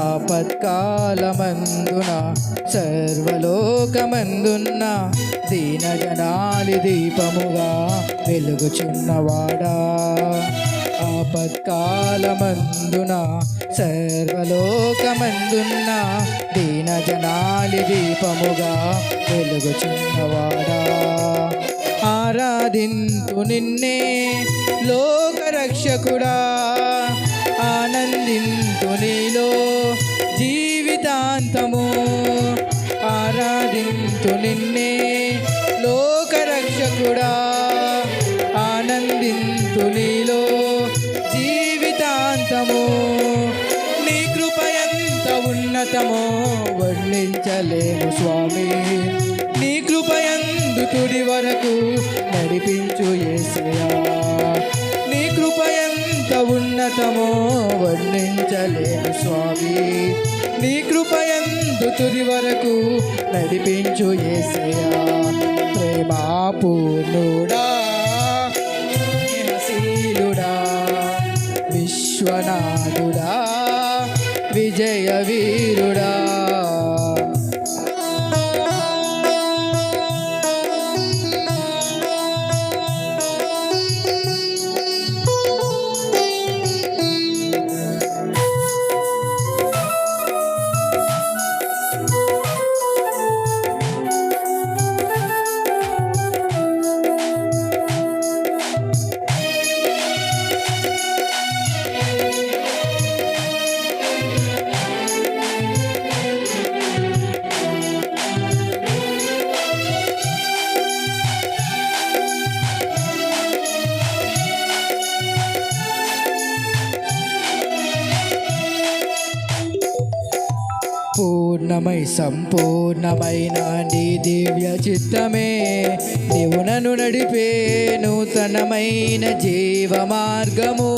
ఆపత్కాలమందున సర్వలోకమందున్న దీనజనాలి దీపముగా వెలుగుచున్నవాడా. ఆపత్కాలమందున సర్వలోకమందున్న దీనజనాలి దీపముగా వెలుగుచున్నవాడా. ఆరాధింతు నిన్నే లోకరక్షకుడా. ఆనందింతు జీవితాంతము ఆరాధింతు నిన్నే లోకరక్షకుడా. ఆనందింతు నీలో జీవితాంతము. నీ కృప ఎంత ఉన్నతమో వర్ణించలేము స్వామి. నీ కృప ఎందు తుడి వరకు నడిపించు ఏసయా నీ కృప ఎంత ఉన్నతమో వర్ణించలేము స్వామి. నీ కృపయందు తుది వరకు నడిపించు ఏసయా ప్రేమాపూర్ణుడా స్నేహశీలుడా పూర్ణమై సంపూర్ణమైన నీ దివ్య చిత్తమే. దేవునను నడిపే నూతనమైన జీవ మార్గము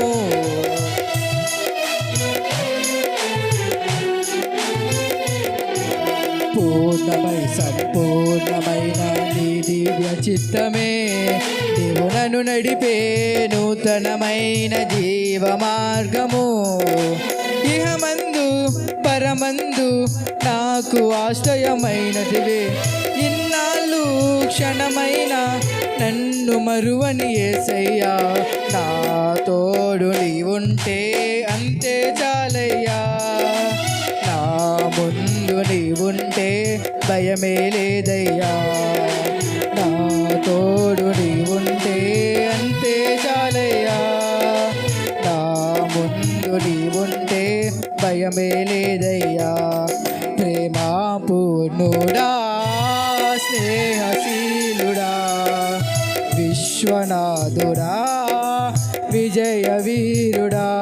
పూర్ణమై సంపూర్ణమైన నీ దివ్య చిత్తమే. దేవునను నడిపే నూతనమైన జీవ మార్గము ఇహమందు పరమందు నాకు ఆశ్రయమైనదివే. ఇన్నాళ్ళు క్షణమైన నన్ను మరువని ఏసయ్యా నా తోడు నీవుంటే అంతే చాలయ్యా. నా ముందు నీవుంటే భయమే లేదయ్యా. నా తోడు భయమే లేదయ్యా. ప్రేమా పూర్ణుడా స్నేహశీలుడా. విశ్వనాథుడా విజయ వీరుడా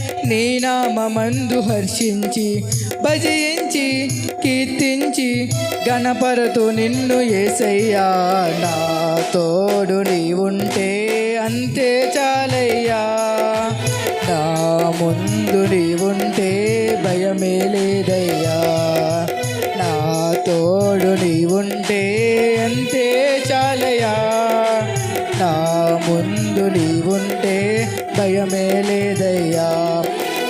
నీ నామందు హర్షించి భజయించి కీర్తించి గణపరతు నిన్ను ఏసయ్యా. నా తోడు నీవుంటే అంతే చాలయ్యా. నా ముందు నీవుంటే భయమే లేదయ్యా. నా తోడు నీవుంటే అంతే చాలయ్యా. నా ముందు నీవుంటే భయమే లేదయ్యా.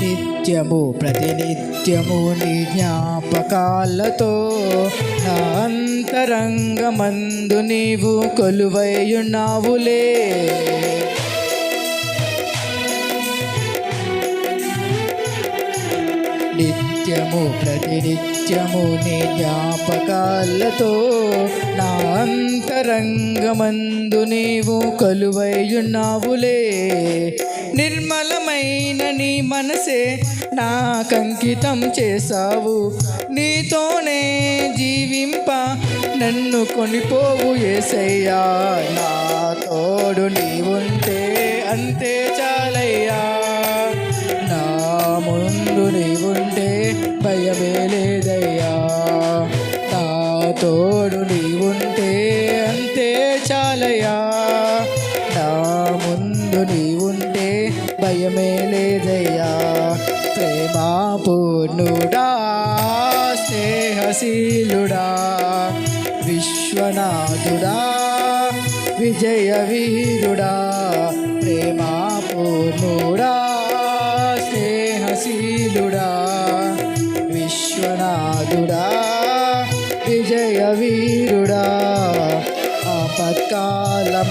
నిత్యము ప్రతినిత్యము నీ జ్ఞాపకాలతో నా అంతరంగమందు నీవు కొలువైయున్నావులే. నిత్యము ప్రతినిత్యము నీ జ్ఞాపకాలతో నా అంతరంగమందు నీవు కొలువైయున్నావులే. నిర్మలమైన నీ మనసే నాకంకితం చేశావు. నీతోనే జీవింప నన్ను కొనిపోవు ఏసయ్యా. నా తోడు నీవుంటే అంతే చాలయ్యా. నా ముందు నీవుంటే భయమే లేదయ్యా. నా తోడు నీవుంటే అంతే చాలయ్యా. నా ముందు నీ భయమే లేదయ్యా ప్రేమా పూర్ణుడా స్నేహశీలుడా విశ్వనాథుడా విజయ వీరుడా ప్రేమా పూర్ణుడా స్నేహశీలుడా విశ్వనాథుడా విజయ వీరుడా ఆపత్కాలమందునా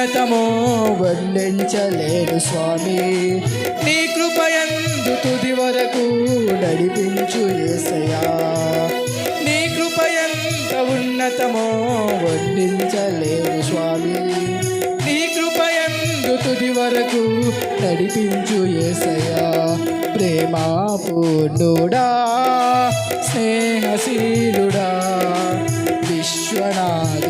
ఉన్నతము వర్ణించలేడు స్వామి. నీ కృపయందు తుది వరకు నడిపించు ఏసయా నీ కృపయంత ఉన్నతమో వర్ణించలేడు స్వామి. నీ కృపయందు తుది వరకు నడిపించు ఏసయా ప్రేమా పూర్ణుడా స్నేహశీలుడా విశ్వనాథ